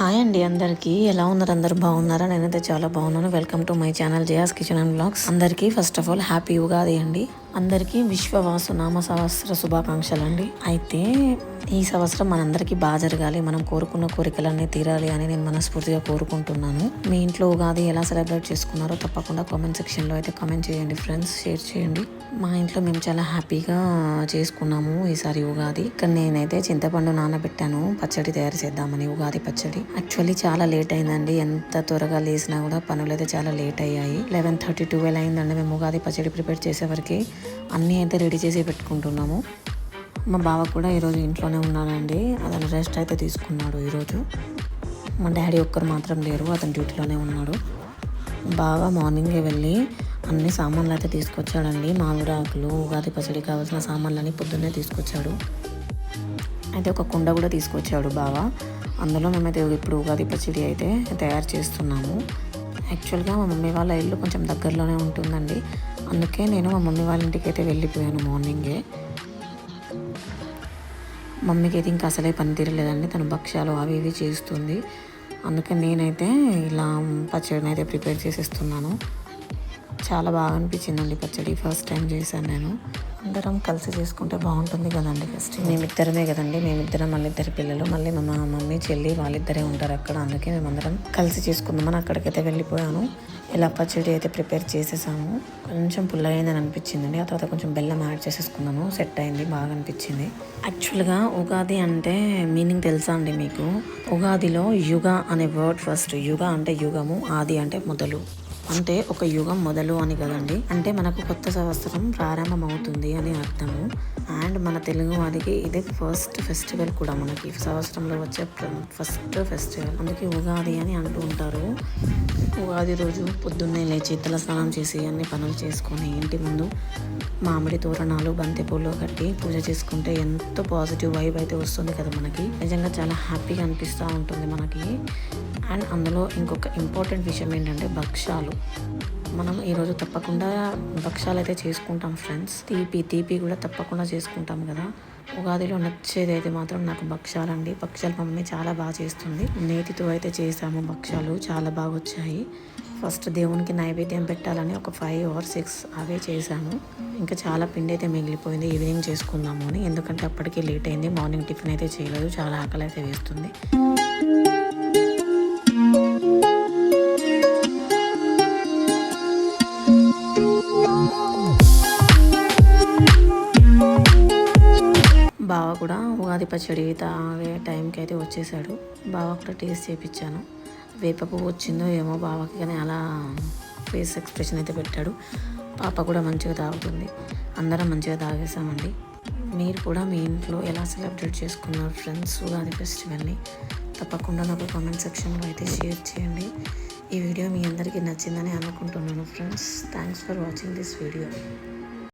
Hi అండి అందరికీ. ఎలా ఉన్నారు? అందరు బాగున్నారా? నేనైతే చాలా బాగున్నాను. Welcome to my channel Jaya's kitchen and blogs అందరికీ first of all happy Ugadi అండి. అందరికీ విశ్వవాసు నామ సంవత్సర శుభాకాంక్షలు అండి అయితే ఈ సంవత్సరం మనందరికీ బాగా జరగాలి మనం కోరుకున్న కోరికలన్నీ తీరాలి అని నేను మనస్ఫూర్తిగా కోరుకుంటున్నాను. మీ ఇంట్లో ఉగాది ఎలా సెలబ్రేట్ చేసుకున్నారో తప్పకుండా కామెంట్ సెక్షన్లో అయితే కామెంట్ చేయండి ఫ్రెండ్స్ షేర్ చేయండి. మా ఇంట్లో మేము చాలా హ్యాపీగా చేసుకున్నాము ఈసారి ఉగాది. ఇక్కడ నేనైతే చింతపండు నానబెట్టాను పచ్చడి తయారు చేద్దామని ఉగాది పచ్చడి. యాక్చువల్లీ చాలా లేట్ అయిందండి ఎంత త్వరగా లేసినా కూడా పనులు అయితే చాలా లేట్ అయ్యాయి. లెవెన్ థర్టీ ట్వెల్వ్ అయిందండి మేము ఉగాది పచ్చడి ప్రిపేర్ చేసేవరకు అన్నీ అయితే రెడీ చేసి పెట్టుకుంటున్నాము. మా బావ కూడా ఈరోజు ఇంట్లోనే ఉన్నానండి అతను రెస్ట్ అయితే తీసుకున్నాడు ఈరోజు. మా డాడీ ఒక్కరు మాత్రం లేరు అతను డ్యూటీలోనే ఉన్నాడు. బాగా మార్నింగే వెళ్ళి అన్ని సామాన్లు అయితే తీసుకొచ్చాడండి. మామిడి ఆకులు ఉగాది పచ్చడి కావాల్సిన సామాన్లన్నీ పొద్దున్నే తీసుకొచ్చాడు. అయితే ఒక కుండ కూడా తీసుకొచ్చాడు బావ. అందులో మేమైతే ఇప్పుడు ఉగాది పచ్చడి అయితే తయారు చేస్తున్నాము. యాక్చువల్గా మా మమ్మీ వాళ్ళ ఇల్లు కొంచెం దగ్గరలోనే ఉంటుందండి. అందుకే నేను మా మమ్మీ వాళ్ళ ఇంటికి అయితే వెళ్ళిపోయాను మార్నింగే. మమ్మీకి అయితే ఇంకా అసలే పని తీరలేదండి. తను భక్ష్యాలు అవి ఇవి చేస్తుంది. అందుకే నేనైతే ఇలా పచ్చడిని అయితే ప్రిపేర్ చేసేస్తున్నాను. చాలా బాగా అనిపించిందండి పచ్చడి. ఫస్ట్ టైం చేశాను నేను. అందరం కలిసి చేసుకుంటే బాగుంటుంది కదండి ఫస్ట్. మేమిద్దరమే కదండి. మేమిద్దరం మళ్ళీ ఇద్దరు పిల్లలు. మళ్ళీ మా మమ్మీ చెల్లి వాళ్ళిద్దరే ఉంటారు అక్కడ. అందుకే మేమందరం కలిసి చేసుకుందామని అక్కడికైతే వెళ్ళిపోయాను. ఇలా పచ్చడి అయితే ప్రిపేర్ చేసేసాము. కొంచెం పుల్లయిందని అనిపించిందండి. ఆ తర్వాత కొంచెం బెల్లం యాడ్ చేసేసుకున్నాను సెట్ అయింది. బాగా అనిపించింది. యాక్చువల్గా ఉగాది అంటే మీనింగ్ తెలుసా అండి మీకు? ఉగాదిలో యుగ అనే వర్డ్ ఫస్ట్ యుగ అంటే యుగము ఆది అంటే మొదలు. అంటే ఒక యుగం మొదలు అని కదండి. అంటే మనకు కొత్త సంవత్సరం ప్రారంభం అవుతుంది అని అర్థము. అండ్ మన తెలుగు వారికి ఇది ఫస్ట్ ఫెస్టివల్ కూడా మనకి. సంవత్సరంలో వచ్చే ఫస్ట్ ఫెస్టివల్. అందుకే ఉగాది అని అంటూ ఉంటారు. ఉగాది రోజు పొద్దున్నే లేచి తల స్నానం చేసి అన్ని పనులు చేసుకొని ఇంటి ముందు మామిడి తోరణాలు బంతిపూలు కట్టి పూజ చేసుకుంటే ఎంతో పాజిటివ్ వైబ్ అయితే వస్తుంది కదా మనకి. నిజంగా చాలా హ్యాపీగా అనిపిస్తూ ఉంటుంది మనకి. అండ్ అందులో ఇంకొక ఇంపార్టెంట్ విషయం ఏంటంటే భక్ష్యాలు మనం ఈరోజు తప్పకుండా భక్ష్యాలు అయితే చేసుకుంటాం ఫ్రెండ్స్. తీపి తీపి కూడా తప్పకుండా చేసుకుంటాం కదా. ఉగాదిలో నచ్చేది అయితే మాత్రం నాకు భక్ష్యాలండి. భక్ష్యాలు మమ్మీ చాలా బాగా చేస్తుంది. నేతితో అయితే చేసాము భక్ష్యాలు. చాలా బాగా వచ్చాయి. ఫస్ట్ దేవునికి నైవేద్యం పెట్టాలని ఒక ఫైవ్ ఆర్ సిక్స్ అవే చేశాము ఇంకా చాలా పిండి అయితే మిగిలిపోయింది. ఈవినింగ్ చేసుకుందాము అని. ఎందుకంటే అప్పటికే లేట్ అయింది. మార్నింగ్ టిఫిన్ అయితే చేయలేదు. చాలా ఆకలి అయితే వేస్తుంది. కూడా ఉగాది పచ్చడి తాగే టైంకి అయితే వచ్చేసాడు. బావ కూడా టేస్ట్ చేయించాను వేప పువ్వు వచ్చిందో ఏమో బావకి కానీ అలా ఫేస్ ఎక్స్ప్రెషన్ అయితే పెట్టాడు. పాప కూడా మంచిగా తాగుతుంది. అందరం మంచిగా తాగేసామండి. మీరు కూడా మీ ఇంట్లో ఎలా సెలబ్రేట్ చేసుకున్నారు ఫ్రెండ్స్ ఉగాది ఫెస్టివల్ని? తప్పకుండా నాకు కామెంట్ సెక్షన్లో అయితే షేర్ చేయండి. ఈ వీడియో మీ అందరికీ నచ్చిందని అనుకుంటున్నాను friends. Thanks for watching this video.